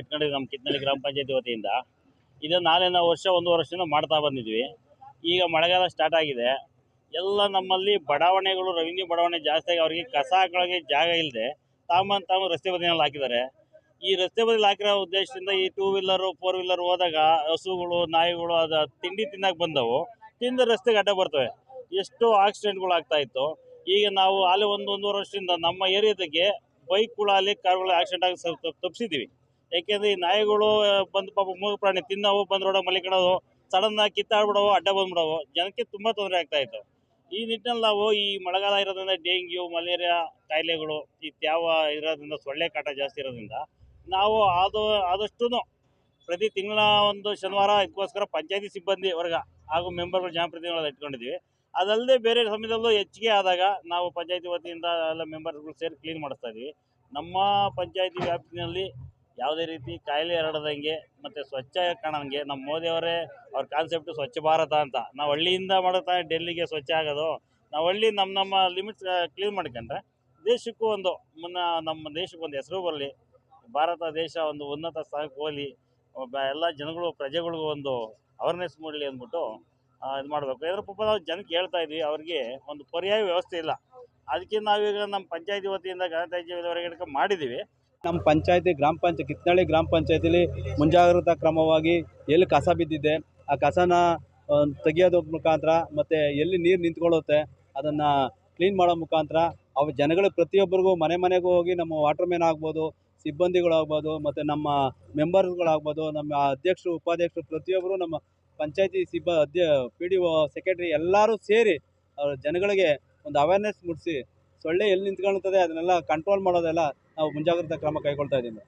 ಇಟ್ಕೊಂಡಿದ್ವಿ ನಮ್ಮ ಕಿತ್ನಳ್ಳಿ ಗ್ರಾಮ ಪಂಚಾಯತಿ ವತಿಯಿಂದ. ಇದು ನಾಲ್ಕನೇ ವರ್ಷ ಒಂದು ವರ್ಷದಿಂದ ಮಾಡ್ತಾ ಬಂದಿದ್ವಿ. ಈಗ ಮಳೆಗಾಲ ಸ್ಟಾರ್ಟ್ ಆಗಿದೆ. ಎಲ್ಲ ನಮ್ಮಲ್ಲಿ ಬಡಾವಣೆಗಳು ರೆವಿನ್ಯೂ ಬಡಾವಣೆ ಜಾಸ್ತಿ ಆಗಿ ಅವರಿಗೆ ಕಸ ಹಾಕೊಳ್ಳೋಕೆ ಜಾಗ ಇಲ್ಲದೆ ತಾಮನ್ ತಾವು ರಸ್ತೆ ಬದಿನಲ್ಲಿ ಹಾಕಿದ್ದಾರೆ. ಈ ರಸ್ತೆ ಬದಿಯಲ್ಲಿ ಹಾಕಿರೋ ಉದ್ದೇಶದಿಂದ ಈ ಟೂ ವೀಲರು ಫೋರ್ ವೀಲರ್ ಹೋದಾಗ ಹಸುಗಳು, ನಾಯಿಗಳು ಅದು ತಿಂಡಿ ತಿನ್ನಕ್ಕೆ ಬಂದವು. ತಿಂದ ರಸ್ತೆಗೆ ಅಡ್ಡ ಬರ್ತವೆ. ಎಷ್ಟು ಆಕ್ಸಿಡೆಂಟ್ಗಳು ಆಗ್ತಾ ಇತ್ತು. ಈಗ ನಾವು ಅಲ್ಲಿ ಒಂದು ಒಂದೂವರೆ ವರ್ಷದಿಂದ ನಮ್ಮ ಏರಿಯಾದಾಗೆ ಬೈಕ್ಗಳು ಅಲ್ಲಿ ಕಾರ್ಗಳು ಆಕ್ಸಿಡೆಂಟ್ ಆಗಿ ಸ್ವಲ್ಪ ತಪ್ಪಿಸಿದ್ದೀವಿ ಯಾಕೆಂದ್ರೆ ಈ ನಾಯಿಗಳು ಬಂದು ಪಾಪ ಮೂಗು ಪ್ರಾಣಿ ತಿನ್ನವು ಬಂದು ರೋಡ ಮಲಿಕಣವು ಸಡನ್ ಆಗಿ ಕಿತ್ತಾಡ್ಬಿಡವು, ಅಡ್ಡ ಬಂದ್ಬಿಡವು. ಜನಕ್ಕೆ ತುಂಬ ತೊಂದರೆ ಆಗ್ತಾ ಇತ್ತು. ಈ ನಿಟ್ಟಿನಲ್ಲಿ ನಾವು ಈ ಮಳೆಗಾಲ ಇರೋದ್ರಿಂದ ಡೆಂಗ್ಯೂ, ಮಲೇರಿಯಾ ಕಾಯಿಲೆಗಳು, ಈ ತ್ಯಾವ ಇರೋದ್ರಿಂದ, ಸೊಳ್ಳೆ ಕಾಟ ಜಾಸ್ತಿ ಇರೋದ್ರಿಂದ ನಾವು ಅದು ಆದಷ್ಟು ಪ್ರತಿ ತಿಂಗಳ ಒಂದು ಶನಿವಾರ ಇದಕ್ಕೋಸ್ಕರ ಪಂಚಾಯತಿ ಸಿಬ್ಬಂದಿ ವರ್ಗ ಹಾಗೂ ಮೆಂಬರ್ಗಳು ಜನಪ್ರತಿನಿಧಿಗಳು ಇಟ್ಕೊಂಡಿದ್ದೀವಿ. ಅದಲ್ಲದೆ ಬೇರೆ ಸಮಯದಲ್ಲೂ ಹೆಚ್ಚಿಗೆ ಆದಾಗ ನಾವು ಪಂಚಾಯತಿ ವತಿಯಿಂದ ಎಲ್ಲ ಮೆಂಬರ್ಗಳು ಸೇರಿ ಕ್ಲೀನ್ ಮಾಡಿಸ್ತಾ ಇದ್ದೀವಿ. ನಮ್ಮ ಪಂಚಾಯತಿ ವ್ಯಾಪ್ತಿನಲ್ಲಿ ಯಾವುದೇ ರೀತಿ ಕಾಯಿಲೆ ಹರಡದಂಗೆ ಮತ್ತು ಸ್ವಚ್ಛ ಕಾಣಂಗೆ ನಮ್ಮ ಮೋದಿಯವರೇ ಅವ್ರ ಕಾನ್ಸೆಪ್ಟ್ ಸ್ವಚ್ಛ ಭಾರತ ಅಂತ. ನಾವು ಹಳ್ಳಿಯಿಂದ ಮಾಡುತ್ತಾ ಡೆಲ್ಲಿಗೆ ಸ್ವಚ್ಛ ಆಗೋದು, ನಾವು ಹಳ್ಳಿ ನಮ್ಮ ನಮ್ಮ ಲಿಮಿಟ್ಸ್ ಕ್ಲೀನ್ ಮಾಡ್ಕೊಂಡ್ರೆ ದೇಶಕ್ಕೂ ಒಂದು ಮುನ್ನ ನಮ್ಮ ದೇಶಕ್ಕೆ ಒಂದು ಹೆಸರು ಬರಲಿ. ಭಾರತ ದೇಶ ಒಂದು ಉನ್ನತ ಸ್ಥಾನಕ್ಕೆ ಹೋಗಲಿ. ಎಲ್ಲ ಜನಗಳು, ಪ್ರಜೆಗಳಿಗೂ ಒಂದು ಅವೇರ್ನೆಸ್ ಮೂಡಲಿ ಅಂದ್ಬಿಟ್ಟು ಇದು ಮಾಡಬೇಕು. ಇದ್ರ ಪಾಪ ನಾವು ಜನಕ್ಕೆ ಹೇಳ್ತಾ ಇದ್ವಿ, ಅವ್ರಿಗೆ ಒಂದು ಪರ್ಯಾಯ ವ್ಯವಸ್ಥೆ ಇಲ್ಲ. ಅದಕ್ಕೆ ನಾವೀಗ ನಮ್ಮ ಪಂಚಾಯತಿ ವತಿಯಿಂದ ಗಣತಾಜ್ಯವರೆಗೆ ಮಾಡಿದ್ದೀವಿ ನಮ್ಮ ಪಂಚಾಯತಿ ಗ್ರಾಮ ಪಂಚಾಯತ್, ಕಿತ್ನಳ್ಳಿ ಗ್ರಾಮ ಪಂಚಾಯತಿಲಿ ಮುಂಜಾಗ್ರತಾ ಕ್ರಮವಾಗಿ ಎಲ್ಲಿ ಕಸ ಬಿದ್ದಿದೆ, ಆ ಕಸನ ತೆಗೆಯೋದ ಮುಖಾಂತರ ಮತ್ತು ಎಲ್ಲಿ ನೀರು ನಿಂತ್ಕೊಳ್ಳುತ್ತೆ, ಅದನ್ನು ಕ್ಲೀನ್ ಮಾಡೋ ಮುಖಾಂತರ ಅವು ಜನಗಳು ಪ್ರತಿಯೊಬ್ಬರಿಗೂ ಮನೆ ಮನೆಗೂ ಹೋಗಿ ನಮ್ಮ ವಾಟರ್ ಮ್ಯಾನ್ ಆಗ್ಬೋದು, ಸಿಬ್ಬಂದಿಗಳಾಗ್ಬೋದು, ಮತ್ತು ನಮ್ಮ ಮೆಂಬರ್ಸ್ಗಳಾಗ್ಬೋದು ನಮ್ಮ ಅಧ್ಯಕ್ಷರು, ಉಪಾಧ್ಯಕ್ಷರು ಪ್ರತಿಯೊಬ್ಬರು ನಮ್ಮ ಪಂಚಾಯತಿ ಸಿಬ್ಬ ಅಧ್ಯ ಪಿ ಡಿ ಒ ಸೆಕ್ರೆಟ್ರಿ ಎಲ್ಲರೂ ಸೇರಿ ಅವ್ರ ಜನಗಳಿಗೆ ಒಂದು ಅವೇರ್ನೆಸ್ ಮೂಡಿಸಿ, ಸೊಳ್ಳೆ ಎಲ್ಲಿ ನಿಂತ್ಕೊಳ್ತದೆ ಅದನ್ನೆಲ್ಲ ಕಂಟ್ರೋಲ್ ಮಾಡೋದೆಲ್ಲ ನಾವು ಮುಂಜಾಗ್ರತಾ ಕ್ರಮ ಕೈಗೊಳ್ತಾ ಇದ್ದೀವಿ.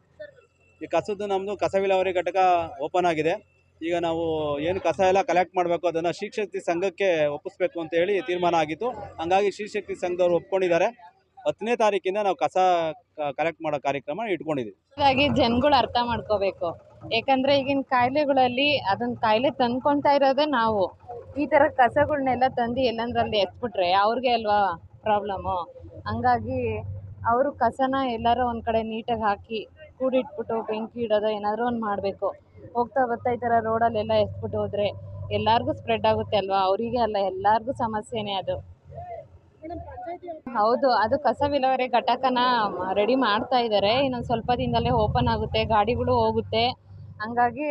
ಈ ಕಸದ್ದು ನಮ್ಮದು ಕಸ ವಿಲೇವಾರಿ ಘಟಕ ಓಪನ್ ಆಗಿದೆ. ಈಗ ನಾವು ಏನು ಕಸ ಎಲ್ಲ ಕಲೆಕ್ಟ್ ಮಾಡಬೇಕು ಅದನ್ನು ಶ್ರೀಶಕ್ತಿ ಸಂಘಕ್ಕೆ ಒಪ್ಪಿಸ್ಬೇಕು ಅಂತ ಹೇಳಿ ತೀರ್ಮಾನ ಆಗಿತ್ತು. ಹಂಗಾಗಿ ಶ್ರೀಶಕ್ತಿ ಸಂಘದವರು ಒಪ್ಕೊಂಡಿದ್ದಾರೆ. ಹತ್ತನೇ ತಾರೀಕಿಂದ ನಾವು ಕಸ ಕಲೆಕ್ಟ್ ಮಾಡೋ ಕಾರ್ಯಕ್ರಮ ಇಟ್ಕೊಂಡಿದ್ದೀವಿ. ಹಾಗಾಗಿ ಜನಗಳು ಅರ್ಥ ಮಾಡ್ಕೋಬೇಕು. ಯಾಕಂದ್ರೆ ಈಗಿನ ಕಾಯಿಲೆಗಳಲ್ಲಿ ಅದನ್ನ ಕಾಯಿಲೆ ತಂದ್ಕೊಂತಾ ಇರೋದೇ ನಾವು. ಈ ಥರ ಕಸಗಳನ್ನೆಲ್ಲ ತಂದು ಎಲ್ಲಂದ್ರಲ್ಲಿ ಎತ್ಬಿಟ್ರೆ ಅವ್ರಿಗೆ ಅಲ್ವಾ ಪ್ರಾಬ್ಲಮ್ಮು ಹಂಗಾಗಿ ಅವರು ಕಸನ ಎಲ್ಲರೂ ಒಂದು ಕಡೆ ನೀಟಾಗಿ ಹಾಕಿ ಕೂಡಿಟ್ಬಿಟ್ಟು ಬೆಂಕಿ ಇಡೋದು ಏನಾದರೂ ಒಂದು ಮಾಡಬೇಕು. ಹೋಗ್ತಾ ಬರ್ತಾ ಈ ಥರ ರೋಡಲ್ಲೆಲ್ಲ ಎತ್ಬಿಟ್ಟು ಹೋದರೆ ಎಲ್ಲರಿಗೂ ಸ್ಪ್ರೆಡ್ ಆಗುತ್ತೆ ಅಲ್ವಾ? ಅವರಿಗೆ ಅಲ್ಲ, ಎಲ್ಲರಿಗೂ ಸಮಸ್ಯೆನೇ ಅದು. ಹೌದು, ಅದು ಕಸ ವಿಲವರೆ ಘಟಕನ ರೆಡಿ ಮಾಡ್ತಾ ಇದ್ದಾರೆ ಇನ್ನೊಂದು ಸ್ವಲ್ಪ ದಿನದಲ್ಲೇ ಓಪನ್ ಆಗುತ್ತೆ, ಗಾಡಿಗಳು ಹೋಗುತ್ತೆ. ಹಂಗಾಗಿ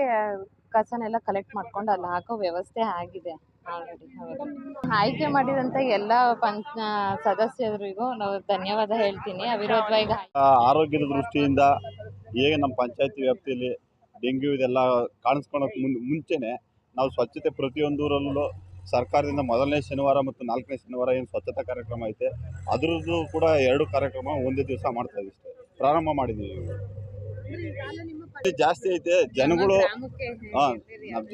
ಕಸನೆಲ್ಲ ಕಲೆಕ್ಟ್ ಮಾಡ್ಕೊಂಡು ಅಲ್ಲಿ ಹಾಕೋ ವ್ಯವಸ್ಥೆ ಆಗಿದೆ. ಆಯ್ಕೆ ಮಾಡಿದಂತ ಎಲ್ಲ ಪಂಚ ಸದಸ್ಯರಿಗೂ ನಾವು ಧನ್ಯವಾದ ಹೇಳ್ತೀನಿ. ಅವಿರೋಧವಾಗಿ ಆರೋಗ್ಯದ ದೃಷ್ಟಿಯಿಂದ ಹೇಗೆ ನಮ್ಮ ಪಂಚಾಯತಿ ವ್ಯಾಪ್ತಿಯಲ್ಲಿ ಡೆಂಗ್ಯೂ ಇದೆಲ್ಲ ಕಾಣಿಸ್ಕೊಳಕ್ ಮುಂಚೆನೆ ನಾವು ಸ್ವಚ್ಛತೆ ಪ್ರತಿಯೊಂದೂರಲ್ಲೂ ಸರ್ಕಾರದಿಂದ ಮೊದಲನೇ ಶನಿವಾರ ಮತ್ತು ನಾಲ್ಕನೇ ಶನಿವಾರ ಏನು ಸ್ವಚ್ಛತಾ ಕಾರ್ಯಕ್ರಮ ಐತೆ, ಅದರದ್ದು ಕೂಡ ಎರಡು ಕಾರ್ಯಕ್ರಮ ಒಂದೇ ದಿವಸ ಮಾಡ್ತಾ ಇದ್ದೀವಿ ಪ್ರಾರಂಭ ಮಾಡಿದ್ದೀವಿ ಜಾಸ್ತಿ ಐತೆ. ಜನಗಳು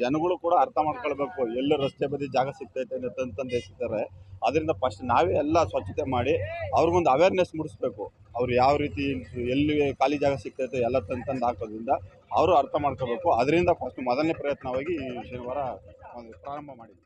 ಜನಗಳು ಕೂಡ ಅರ್ಥ ಮಾಡ್ಕೊಳ್ಬೇಕು. ಎಲ್ಲ ರಸ್ತೆ ಬದಿ ಜಾಗ ಸಿಗ್ತೈತೆ ಅಂತ ತಂತಂದು ಎಸಿತಾರೆ ಅದರಿಂದ ಫಸ್ಟ್ ನಾವೇ ಎಲ್ಲ ಸ್ವಚ್ಛತೆ ಮಾಡಿ ಅವ್ರಿಗೊಂದು ಅವೇರ್ನೆಸ್ ಮೂಡಿಸ್ಬೇಕು. ಅವ್ರು ಯಾವ ರೀತಿ ಎಲ್ಲಿ ಖಾಲಿ ಜಾಗ ಸಿಗ್ತೈತೆ ಎಲ್ಲ ತಂತಂದು ತಂದು ಹಾಕೋದ್ರಿಂದ ಅವರು ಅರ್ಥ ಮಾಡ್ಕೋಬೇಕು ಅದರಿಂದ ಫಸ್ಟ್ ಮೊದಲನೇ ಪ್ರಯತ್ನವಾಗಿ ಈ ಶನಿವಾರ ಒಂದು ಪ್ರಾರಂಭ ಮಾಡಿದ್ವಿ.